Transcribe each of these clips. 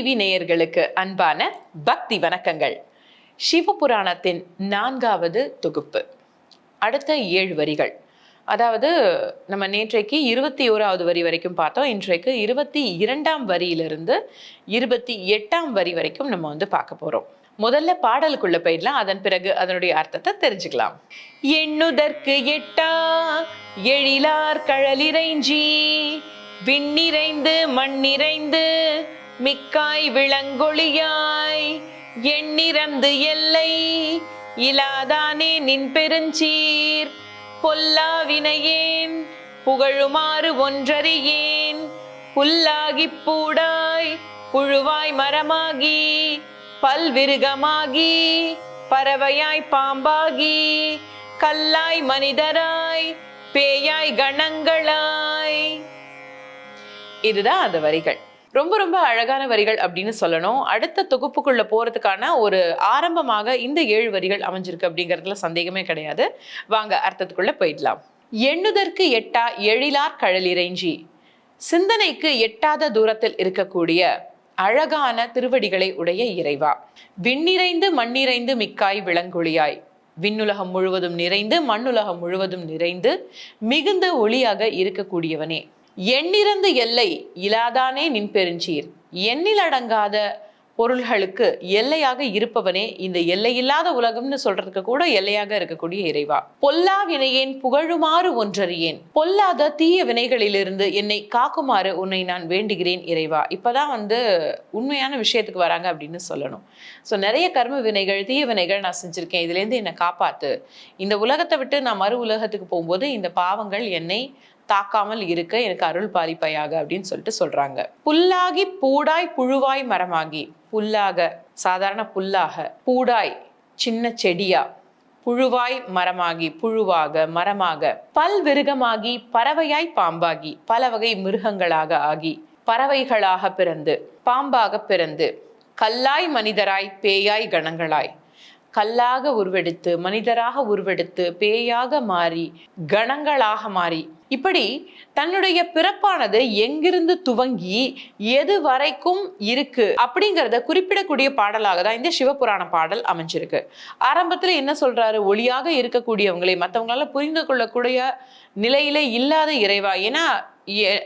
நேயர்களுக்கு அன்பான பக்தி வணக்கங்கள். சிவபுராணத்தின் நான்காவது தொகுப்பு. அடுத்த ஏழு வரிகள். அதாவது நம்ம நேற்றைக்கு இருபத்தி ஓராவது வரி வரைக்கும் பார்த்தோம். இன்றைக்கு இருபத்தி இரண்டாம் வரியிலிருந்து இருபத்தி எட்டாம் வரி வரைக்கும் நம்ம வந்து பார்க்க போறோம். முதல்ல பாடலுக்குள்ள போயிடலாம். அதன் பிறகு அதனுடைய அர்த்தத்தை தெரிஞ்சுக்கலாம். எண்ணுதற்கு எட்டா எழிலார் கழலிறைஞ்சி விண்ணிறைந்து மண்ணிறைந்து மிக்காய் விளங்கொழியாய் எண்ணிறந்து எல்லை இலாதானே நின் பெருஞ்சீர். பொல்லாவினையேன் புகழுமாறு ஒன்றறியேன். புல்லாகிப் பூடாய் புழுவாய் மரமாகி பல்விருகமாகி பறவையாய் பாம்பாகி கல்லாய் மனிதராய் பேயாய் கணங்களாய். இதுதான் அந்த வரிகள். ரொம்ப ரொம்ப அழகான வரிகள் அப்படின்னு சொல்லணும். அடுத்த தொகுப்புக்குள்ள போறதுக்கான ஒரு ஆரம்பமாக இந்த ஏழு வரிகள் அமைஞ்சிருக்கு அப்படிங்கிறதுல சந்தேகமே கிடையாது. வாங்க அர்த்தத்துக்குள்ள போயிடலாம். எண்ணுதற்கு எட்டா எழிலார் கழலிறைஞ்சி. சிந்தனைக்கு எட்டாத தூரத்தில் இருக்கக்கூடிய அழகான திருவடிகளை உடைய இறைவா. விண்ணிறைந்து மண்ணிறைந்து மிக்காய் விளங்கொழியாய் விண்ணுலகம் முழுவதும் நிறைந்து மண்ணுலகம் முழுவதும் நிறைந்து மிகுந்த ஒளியாக இருக்கக்கூடியவனே. எண்ணிறந்து எல்லை இலாதானே நின் பெருஞ்சீர். எண்ணில் அடங்காத பொருள்களுக்கு எல்லையாக இருப்பவனே இந்த எல்லையில்லாத உலகம்னு சொல்றதுக்கு கூட எல்லையாக இருக்கக்கூடிய இறைவா. பொல்லா வினையேன் புகழுமாறு ஒன்றறியேன். பொல்லாத தீய வினைகளிலிருந்து என்னை காக்குமாறு உன்னை நான் வேண்டுகிறேன் இறைவா. இப்பதான் வந்து உண்மையான விஷயத்துக்கு வராங்க அப்படின்னு சொல்லணும். ஸோ நிறைய கர்ம வினைகள் தீய வினைகள் நான் செஞ்சிருக்கேன். இதுலேருந்து என்னை காப்பாத்து. இந்த உலகத்தை விட்டு நான் மறு உலகத்துக்கு போகும்போது இந்த பாவங்கள் என்னை தாக்காமல் இருக்க எனக்கு அருள் பாலிப்பையாக அப்படின்னு சொல்லிட்டு சொல்றாங்க. புல்லாகி பூடாய் புழுவாய் மரமாகி. புல்லாக சாதாரண புல்லாக. பூடாய் சின்ன செடியா. புழுவாய் மரமாகி புழுவாக மரமாக. பல் விருகமாகி பறவையாய் பாம்பாகி. பல வகை மிருகங்களாக ஆகி. பறவைகளாக பிறந்து பாம்பாக பிறந்து. கல்லாய் மனிதராய் பேயாய் கணங்களாய். கல்லாக உருவெடுத்து மனிதராக உருவெடுத்து பேயாக மாறி கணங்களாக மாறி. இப்படி தன்னுடைய பிறப்பானது எங்கிருந்து துவங்கி எது வரைக்கும் இருக்கு அப்படிங்கிறத குறிப்பிடக்கூடிய பாடலாக தான் இந்த சிவபுராண பாடல் அமைஞ்சிருக்கு. ஆரம்பத்தில் என்ன சொல்றாரு? ஒளியாக இருக்கக்கூடியவங்களை மற்றவங்களால புரிந்து கொள்ளக்கூடிய நிலையில இல்லாத இறைவா. ஏன்னா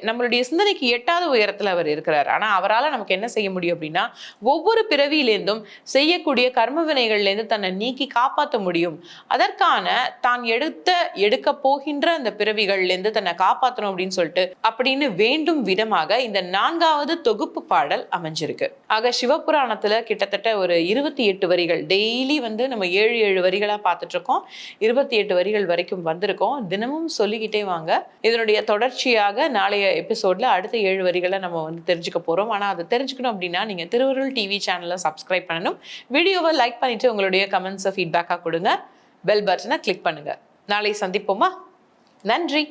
நம்மளுடைய சிந்தனைக்கு எட்டாத உயரத்தில் அவர் இருக்கிறார். ஆனால் அவரால நமக்கு என்ன செய்ய முடியும் அப்படின்னா ஒவ்வொரு பிறவியிலேருந்தும் செய்யக்கூடிய கர்ம வினைகள்லேருந்து தன்னை நீக்கி காப்பாற்ற முடியும். அதற்கான தான் எடுத்த எடுக்க போகின்ற அந்த பிறவிகள்லேருந்து தன்னை காப்பாற்றணும் அப்படின்னு சொல்லிட்டு அப்படின்னு வேண்டும் விதமாக இந்த நான்காவது தொகுப்பு பாடல் அமைஞ்சிருக்கு. ஆக சிவபுராணத்தில் கிட்டத்தட்ட ஒரு இருபத்தி எட்டு வரிகள் டெய்லி வந்து நம்ம ஏழு ஏழு வரிகளாக பார்த்துட்டு இருக்கோம் இருபத்தி எட்டு வரிகள் வரைக்கும் வந்திருக்கோம். தினமும் சொல்லிக்கிட்டே வாங்க. இதனுடைய தொடர்ச்சியாக நாளைய எபிசோட்ல அடுத்த ஏழு வரிகளை நம்ம வந்து தெரிஞ்சுக்க போறோம். ஆனா அதை தெரிஞ்சுக்கணும் அப்படின்னா நீங்க திருவருள் டிவி சேனலை சப்ஸ்கிரைப் பண்ணணும். வீடியோவை லைக் பண்ணிட்டு உங்களுடைய கமெண்ட்ஸை ஃபீட்பேக்காக கொடுங்க. பெல் பட்டனை கிளிக் பண்ணுங்க. நாளை சந்திப்போமா? நன்றி.